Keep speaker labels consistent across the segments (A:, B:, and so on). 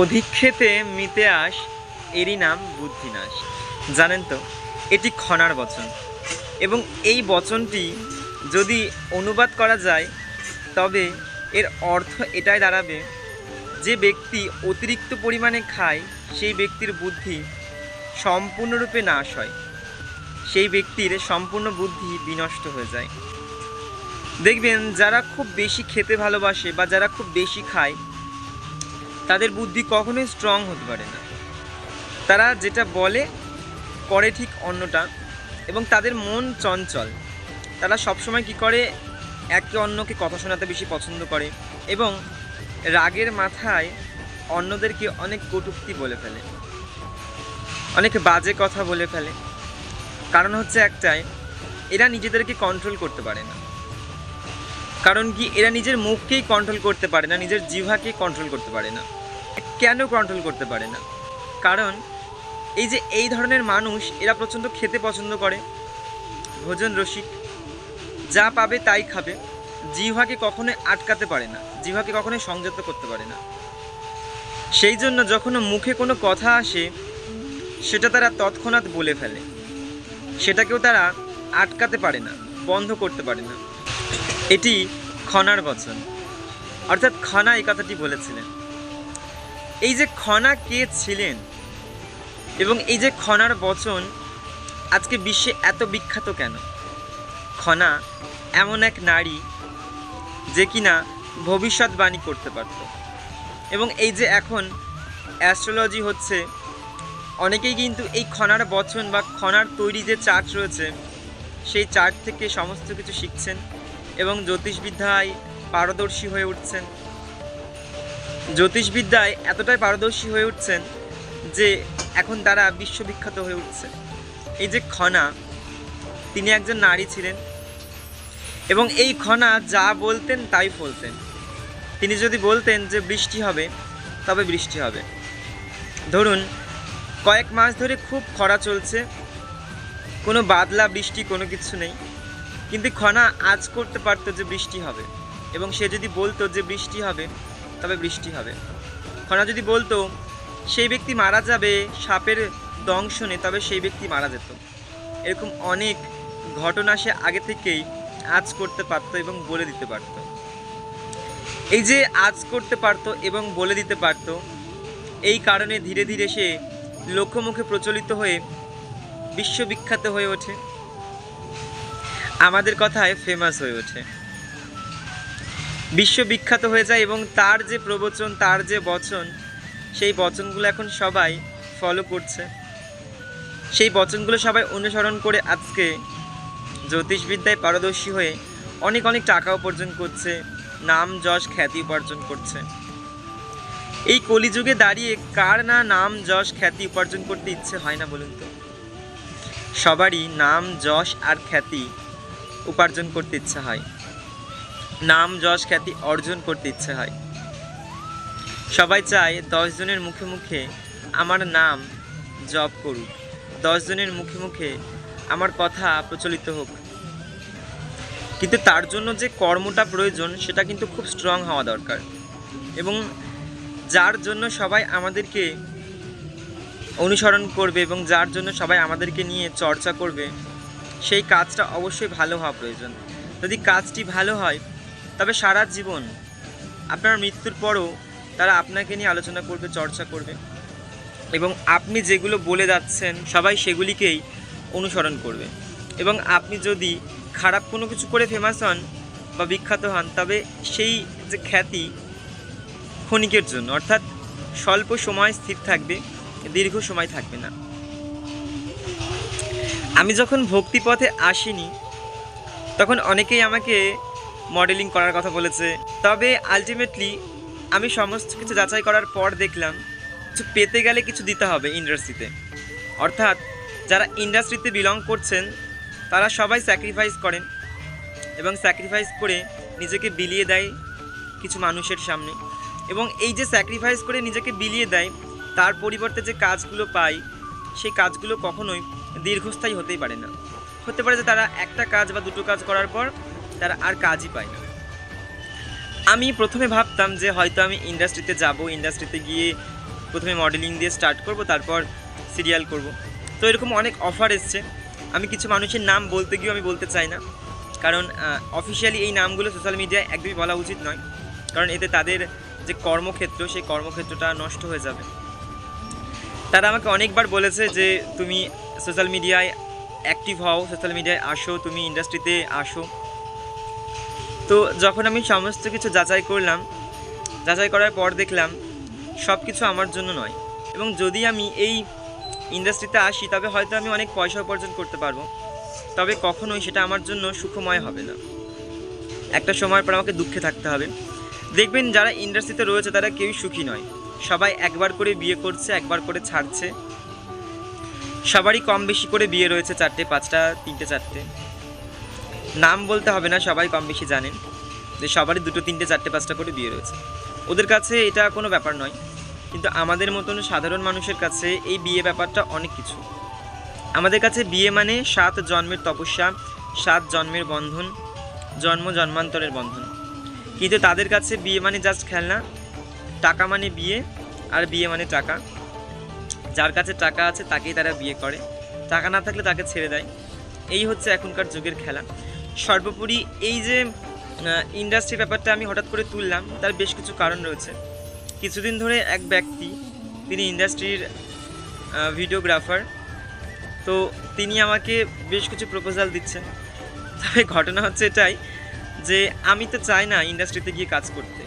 A: অধিক খেতে মিতে আস এরই নাম বুদ্ধিনাশ জানেন তো, এটি খনার বচন। এবং এই বচনটি যদি অনুবাদ করা যায়, তবে এর অর্থ এটাই দাঁড়াবে, যে ব্যক্তি অতিরিক্ত পরিমাণে খায়, সেই ব্যক্তির বুদ্ধি সম্পূর্ণরূপে নাশ হয়। সেই ব্যক্তির সম্পূর্ণ বুদ্ধি বিনষ্ট হয়ে যায়। দেখবেন, যারা খুব বেশি খেতে ভালোবাসে বা যারা খুব বেশি খায় তাদের বুদ্ধি কখনোই স্ট্রং হতে পারে না। তারা যেটা বলে, করে ঠিক অন্যটা এবং তাদের মন চঞ্চল। তারা সবসময় কি করে? একে অন্যকে কথা শোনাতে বেশি পছন্দ করে এবং রাগের মাথায় অন্যদেরকে অনেক কটূক্তি বলে ফেলে। অনেক বাজে কথা বলে ফেলে। কারণ হচ্ছে একটাই, এরা নিজেদেরকে কন্ট্রোল করতে পারে না। কারণ কি এরা নিজের মুখকেই কন্ট্রোল করতে পারে না, নিজের জিভাকে কন্ট্রোল করতে পারে না। কেন কন্ট্রোল করতে পারে না? কারণ এই যে এই ধরনের মানুষ, এরা প্রচণ্ড খেতে পছন্দ করে, ভোজন রসিক, যা পাবে তাই খাবে জিভাকে কখনোই আটকাতে পারে না জিভাকে কখনোই সংযত করতে পারে না। সেই জন্য যখন মুখে কোনো কথা আসে, সেটা তারা তৎক্ষণাৎ বলে ফেলে। সেটাকেও তারা আটকাতে পারে না, বন্ধ করতে পারে না। এটি খনার বচন। অর্থাৎ খনা এই কথাটি বলেছিলেন। এই যে খনা কে ছিলেন এবং এই যে খনার বচন আজকে বিশ্বে এত বিখ্যাত কেন? খনা এমন এক নারী যে কিনা ভবিষ্যৎবাণী করতে পারত। এবং এই যে এখন অ্যাস্ট্রোলজি হচ্ছে, অনেকেই কিন্তু এই খনার বচন বা খনার তৈরি যে চার্ট রয়েছে, সেই চার্ট থেকে সমস্ত কিছু শিখছেন। এবং জ্যোতিষবিদ্যায় পারদর্শী হয়ে উঠছেন। জ্যোতিষবিদ্যায় এতটাই পারদর্শী হয়ে উঠছেন যে এখন তারা বিশ্ববিখ্যাত হয়ে উঠছে। এই যে খনা, তিনি একজন নারী ছিলেন এবং এই খনা যা বলতেন তাই ফলতেন তিনি যদি বলতেন যে বৃষ্টি হবে, তবে বৃষ্টি হবে। ধরুন, কয়েক মাস ধরে খুব খরা চলছে, কোনো বাদলা, বৃষ্টি কোনো কিছু নেই। কিন্তু খনা আজ করতে পারতো যে বৃষ্টি হবে। এবং সে যদি বলতো যে বৃষ্টি হবে, তবে বৃষ্টি হবে। খনা যদি বলতো, সেই ব্যক্তি মারা যাবে, সাপের দংশনে, তবে সেই ব্যক্তি মারা যেত। এরকম অনেক ঘটনা সে আগে থেকেই আজ করতে পারতো এবং বলে দিতে পারতো। এই যে আজ করতে পারতো এবং বলে দিতে পারতো, এই কারণে ধীরে ধীরে সে লোকমুখে প্রচলিত হয়ে বিশ্ববিখ্যাত হয়ে ওঠে। আমাদের কথায় ফেমাস হয়ে ওঠে। বিশ্ববিখ্যাত হয়ে যায় এবং তার যে প্রবচন, তার যে বচন, সেই বচনগুলো এখন সবাই ফলো করছে। সেই বচনগুলো সবাই অনুসরণ করে আজকে জ্যোতিষবিদ্যায় পারদর্শী হয়ে অনেক অনেক টাকা উপার্জন করছে, নাম যশ খ্যাতি উপার্জন করছে। এই কলিযুগে দাঁড়িয়ে কার না নাম যশ খ্যাতি উপার্জন করতে ইচ্ছে হয় না বলুন তো? সবারই নাম, যশ আর খ্যাতি উপার্জন করতে ইচ্ছা হয়। নাম, যশ, খ্যাতি অর্জন করতে ইচ্ছে হয়। সবাই চায় দশজনের মুখে মুখে আমার নাম জপ করুক। দশজনের মুখে মুখে আমার কথা প্রচলিত হোক। কিন্তু তার জন্য যে কর্মটা প্রয়োজন, সেটা কিন্তু খুব স্ট্রং হওয়া দরকার। এবং যার জন্য সবাই আমাদেরকে অনুসরণ করবে এবং যার জন্য সবাই আমাদেরকে নিয়ে চর্চা করবে সেই কাজটা অবশ্যই ভালো হওয়া প্রয়োজন। যদি কাজটি ভালো হয়, তবে সারা জীবন আপনার মৃত্যুর পরও তারা আপনাকে নিয়ে আলোচনা করবে, চর্চা করবে এবং আপনি যেগুলো বলে যাচ্ছেন, সবাই সেগুলিকেই অনুসরণ করবে। এবং আপনি যদি খারাপ কোনো কিছু করে ফেমাস হন বা বিখ্যাত হন, তবে সেই যে খ্যাতি ক্ষণিকের জন্য, অর্থাৎ স্বল্প সময় স্থির থাকবে, দীর্ঘ সময় থাকবে না। আমি যখন ভক্তিপথে আসিনি, তখন অনেকেই আমাকে মডেলিং করার কথা বলেছে। তবে আলটিমেটলি আমি সমস্ত কিছু যাচাই করার পর দেখলাম, কিছু পেতে গেলে কিছু দিতে হবে ইন্ডাস্ট্রিতে অর্থাৎ যারা ইন্ডাস্ট্রিতে বিলং করছেন, তারা সবাই স্যাক্রিফাইস করেন এবং স্যাক্রিফাইস করে নিজেকে বিলিয়ে দেয় কিছু মানুষের সামনে। এবং এই যে স্যাক্রিফাইস করে নিজেকে বিলিয়ে দেয়, তার পরিবর্তে যে কাজগুলো পাই, সেই কাজগুলো কখনোই দীর্ঘস্থায়ী হতেই পারে না। হতে পারে যে তারা একটা কাজ বা দুটো কাজ করার পর তারা আর কাজই পায় না। আমি প্রথমে ভাবতাম যে হয়তো আমি ইন্ডাস্ট্রিতে যাব, ইন্ডাস্ট্রিতে গিয়ে প্রথমে মডেলিং দিয়ে স্টার্ট করব, তারপর সিরিয়াল করব। তো এরকম অনেক অফার এসছে। আমি কিছু মানুষের নাম বলতে গিয়েও আমি বলতে চাই না। কারণ অফিসিয়ালি এই নামগুলো সোশ্যাল মিডিয়ায় একদমই বলা উচিত নয়। কারণ এতে তাদের যে কর্মক্ষেত্র, সেই কর্মক্ষেত্রটা নষ্ট হয়ে যাবে। তারা আমাকে অনেকবার বলেছে যে, তুমি সোশ্যাল মিডিয়ায় অ্যাক্টিভ হও, সোশ্যাল মিডিয়ায় আসো, তুমি ইন্ডাস্ট্রিতে আসো। তো যখন আমি সমস্ত কিছু যাচাই করলাম, যাচাই করার পর দেখলাম সব কিছু আমার জন্য নয়। এবং যদি আমি এই ইন্ডাস্ট্রিতে আসি, তবে হয়তো আমি অনেক পয়সা উপার্জন করতে পারব। তবে কখনোই সেটা আমার জন্য সুখময় হবে না। একটা সময় পর আমাকে দুঃখে থাকতে হবে। দেখবেন যারা ইন্ডাস্ট্রিতে রয়েছে, তারা কেউই সুখী নয়। সবাই একবার করে বিয়ে করছে, একবার করে ছাড়ছে। সবারই কম বেশি করে বিয়ে রয়েছে চারটে, পাঁচটা, তিনটে, চারটে। নাম বলতে হবে না, সবাই কম বেশি জানেন যে সবারই দুটো, তিনটে, চারটে, পাঁচটা করে বিয়ে রয়েছে। ওদের কাছে এটা কোনো ব্যাপার নয়, কিন্তু আমাদের মতন সাধারণ মানুষের কাছে এই বিয়ে ব্যাপারটা অনেক কিছু। আমাদের কাছে বিয়ে মানে সাত জন্মের তপস্যা, সাত জন্মের বন্ধন, জন্ম জন্মান্তরের বন্ধন। কিন্তু তাদের কাছে বিয়ে মানে জাস্ট খেলনা, টাকা মানে বিয়ে, আর বিয়ে মানে টাকা। যার কাছে টাকা আছে তাকেই তারা বিয়ে করে। টাকা না থাকলে তাকে ছেড়ে দেয়। এই হচ্ছে এখনকার যুগের খেলা। সর্বোপরি এই যে ইন্ডাস্ট্রি ব্যাপারটা আমি হঠাৎ করে তুললাম, তার বেশ কিছু কারণ রয়েছে। কিছুদিন ধরে এক ব্যক্তি, তিনি ইন্ডাস্ট্রির ভিডিওগ্রাফার তো তিনি আমাকে বেশ কিছু প্রপোজাল দিচ্ছেন। তবে ঘটনা হচ্ছে এটাই যে, আমি তো চাই না ইন্ডাস্ট্রিতে গিয়ে কাজ করতে।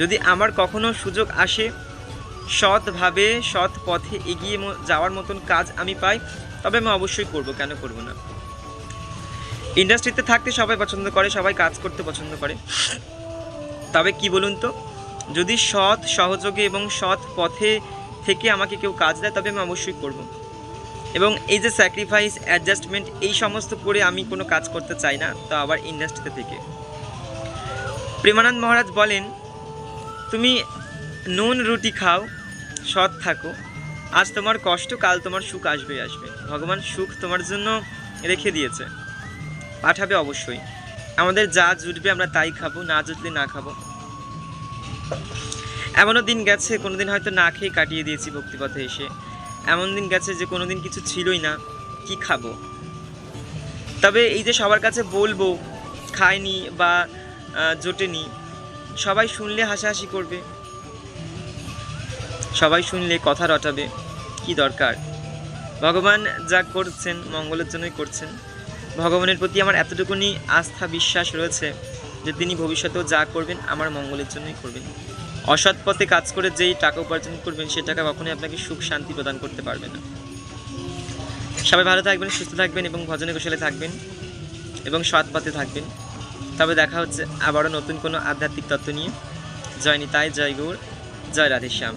A: যদি আমার কখনো সুযোগ আসে সৎভাবে সৎ পথে এগিয়ে যাওয়ার মতন কাজ আমি পাই, তবে আমি অবশ্যই করব, কেন করব না? ইন্ডাস্ট্রিতে থাকতে সবাই পছন্দ করে, সবাই কাজ করতে পছন্দ করে। তবে কি বলুন তো, যদি সৎ, সহযোগে এবং সৎ পথে থেকে আমাকে কেউ কাজ দেয়, তবে আমি অবশ্যই করব। এবং এই যে স্যাক্রিফাইস অ্যাডজাস্টমেন্ট এই সমস্ত করে আমি কোনো কাজ করতে চাই না, তো আবার ইন্ডাস্ট্রিতে থেকে। প্রেমানন্দ মহারাজ বলেন, তুমি নুন, রুটি খাও, সৎ থাকো। আজ তোমার কষ্ট, কাল তোমার সুখ আসবে আসবে। ভগবান সুখ তোমার জন্য রেখে দিয়েছে। পাঠাবে অবশ্যই। আমাদের যা জুটবে আমরা তাই খাব, না জুটলে না খাব। এমনও দিন গেছে, কোনোদিন হয়তো না খেয়ে কাটিয়ে দিয়েছি ভক্তিপথে এসে। এমন দিন গেছে যে কোনোদিন কিছু ছিলই না, কি খাব? তবে এই যে সবার কাছে বলব খায়নি বা জোটেনি, সবাই শুনলে হাসাহাসি করবে। সবাই শুনলে কথা রটাবে। কি দরকার? ভগবান যা করছেন, মঙ্গলের জন্যই করছেন। ভগবানের প্রতি আমার এতটুকুনি আস্থা, বিশ্বাস রয়েছে যে তিনি ভবিষ্যতেও যা করবেন, আমার মঙ্গলের জন্যই করবেন। অসৎ পথে কাজ করে যেই টাকা উপার্জন করবেন, সে টাকা কখনোই আপনাকে সুখ, শান্তি প্রদান করতে পারবে না। সবাই ভালো থাকবেন, সুস্থ থাকবেন এবং ভজনে কুশলে থাকবেন এবং সৎ পথে থাকবেন। তবে দেখা হচ্ছে আবারও নতুন কোনো আধ্যাত্মিক তত্ত্ব নিয়ে। জয় নিতাই, জয় গৌর, জয় রাধেশ্যাম।